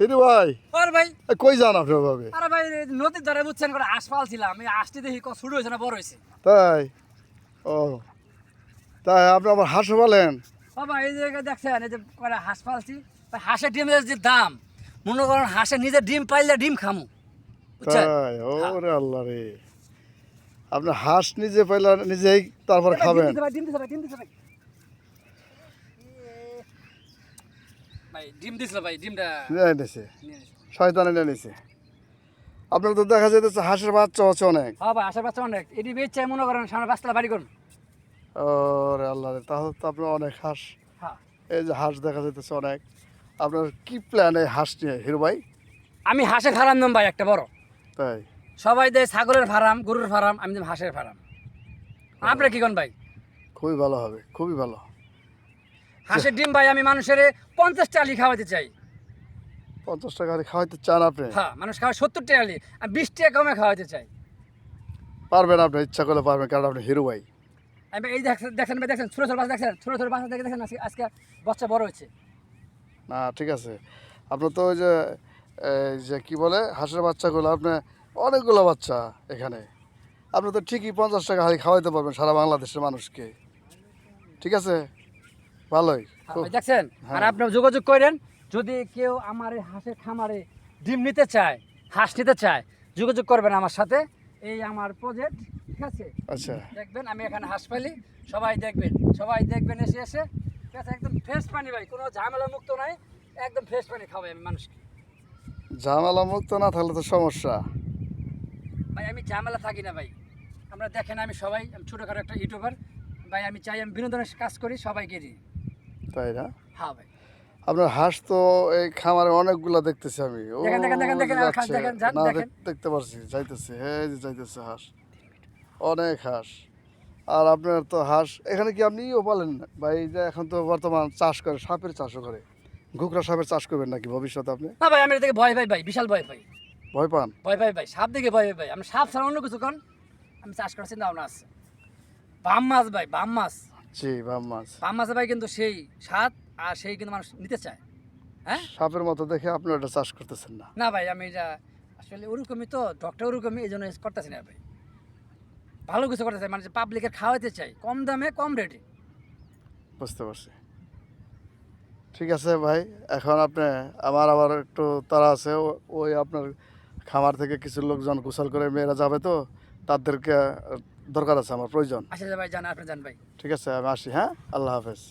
হিরু ভাই। আর ভাই। কই যান আপনার ভাবে আরে ভাই নদীর ধারে বুঝছেন করে হাঁস পালছিলাম এই হাঁসটি দেখি কত ছোট হয়েছে না বড় হয়েছে। তাই? ও। তাই আপনি আবার হাঁস বলেন বাবা এই জায়গায় দেখছেন এই যে করে হাঁস পালছি। হাঁসের ডিমের যে দাম মনে করেন হাঁসের নিজে ডিম পাইলে ডিম খামু। বুঝছেন? তাই ওরে আল্লাহ রে। আপনি হাঁস নিজে পাইলেন নিজেই তারপর খাবেন। ডিম ভাই, ডিম দিছে ভাই, ডিম দিছে ভাই। এ, ভাই ডিম দিছিল ভাই ডিমটা নিয়ে নিছে। নিয়ে নিছে। নিছে। আপনার তো দেখা যাইতেছে হাঁসের বাচ্চা হচ্ছে অনেক। হ্যাঁ ভাই আশা পাচ্ছে অনেক। এটি বেচছে মনে করেন সামনে পাঁচতলা বাড়ি করুন। ওরে আল্লাহ রে তাহলে তো আপনার অনেক হাঁস। হ্যাঁ। এই যে হাঁস দেখা যাইতেছে অনেক। আপনার কি প্ল্যান এই হাঁস নিয়ে হিরো ভাই? আমি হাঁসের ফার্ম নাম ভাই একটা বড়। তাই? সবাই দেয় ছাগলের ফার্ম গরুর ফার্ম আমি হাঁসের ফার্ম। আপনার কি কোন ভাই? খুবই ভালো হবে খুবই ভালো। হাঁসের ডিম ভাই আমি মানুষের পঞ্চাশ টালি খাওয়াতে চাই। পঞ্চাশ টাকা করে খাওয়াইতে চান আপনি? হ্যাঁ মানুষ খাওয়া সত্তর টালি আমি বিশ টাকা কমে খাওয়াতে চাই। পারবেন আপনি ইচ্ছা করলে পারবেন কারণ আপনি হিরো ভাই। আমি এই দেখছেন ভাই দেখছেন ছোটো ছোটো বাচ্চা দেখছেন ছোটো ছোটো বাচ্চা দেখে দেখেন আজকে আজকে বাচ্চা বড় হয়েছে। না ঠিক আছে। আপনার তো ওই যে যে কি বলে হাঁসের বাচ্চাগুলো আপনি অনেকগুলো বাচ্চা এখানে। আপনি তো ঠিকই পঞ্চাশ টাকা হাড়ি খাওয়াইতে পারবেন সারা বাংলাদেশের মানুষকে। ঠিক আছে? ভালোই হ্যাঁ, দেখছেন? আর হ্যাঁ। আপনি যোগাযোগ করেন যদি কেউ আমার এই হাঁসের খামারে ডিম নিতে চায় হাঁস নিতে চায় যোগাযোগ করবেন আমার সাথে। এই আমার প্রজেক্ট ঠিক আছে? আচ্ছা। দেখবেন আমি এখানে হাঁস পালি সবাই দেখবেন সবাই দেখবেন এসে এসে ঠিক আছে একদম ফ্রেশ পানি ভাই কোনো ঝামেলা মুক্ত নাই একদম ফ্রেশ পানি খাওয়াই আমি মানুষকে। ঝামেলা মুক্ত না থাকলে তো সমস্যা। ভাই আমি ঝামেলা থাকি না ভাই। আমরা দেখেন আমি সবাই আমি ছোটোখাটো একটা ইউটিউবার ভাই আমি চাই আমি বিনোদনের কাজ করি সবাইকে দিই। তাই না? হ্যাঁ ভাই। আপনার হাঁস তো এই খামারে অনেকগুলা দেখতেছি আমি। না দেখতে পারছি যাইতেছে এই যে যাইতেছে হাঁস। অনেক হাঁস। আর আপনার তো হাঁস এখানে কি আপনি ইও বলেন বা এই যে এখন তো বর্তমান চাষ করে সাপের চাষও করে। ঘুকরা সাপের চাষ করবেন নাকি ভবিষ্যতে আপনি? না ভাই আমি এটা থেকে ভয় ভাই ভাই বিশাল ভয় ভাই ভয় পান? ভয় ভাই ভাই সাপ দেখে ভয় ভাই। আমি সাপ ছাড়া অন্য কিছু কন আমি চাষ করার চিন্তা ভাবনা আছে। বাম মাছ ভাই বাম মাছ। জি বাম মাছ। বাম মাছে ভাই কিন্তু সেই স্বাদ আর সেই কিন্তু মানুষ নিতে চায়। হ্যাঁ? সাপের মতো দেখে আপনি ওটা চাষ করতেছেন না। না ভাই আমি এটা আসলে ওরকমই তো ডক্টর ওরকমই এই জন্য করতেছি না ভাই। ভালো কিছু করতে চাই মানে পাবলিকের খাওয়াতে চাই কম দামে কম রেটে বুঝতে পারছি। ঠিক আছে ভাই এখন আপনি আমার আবার একটু তারা আছে ওই আপনার খামার থেকে কিছু লোকজন গোসল করে মেয়েরা যাবে তো? তাদেরকে দরকার আছে আমার প্রয়োজন। আচ্ছা ভাই জান আপনি জান ভাই। ঠিক আছে আমি আসি হ্যাঁ? আল্লাহ হাফেজ।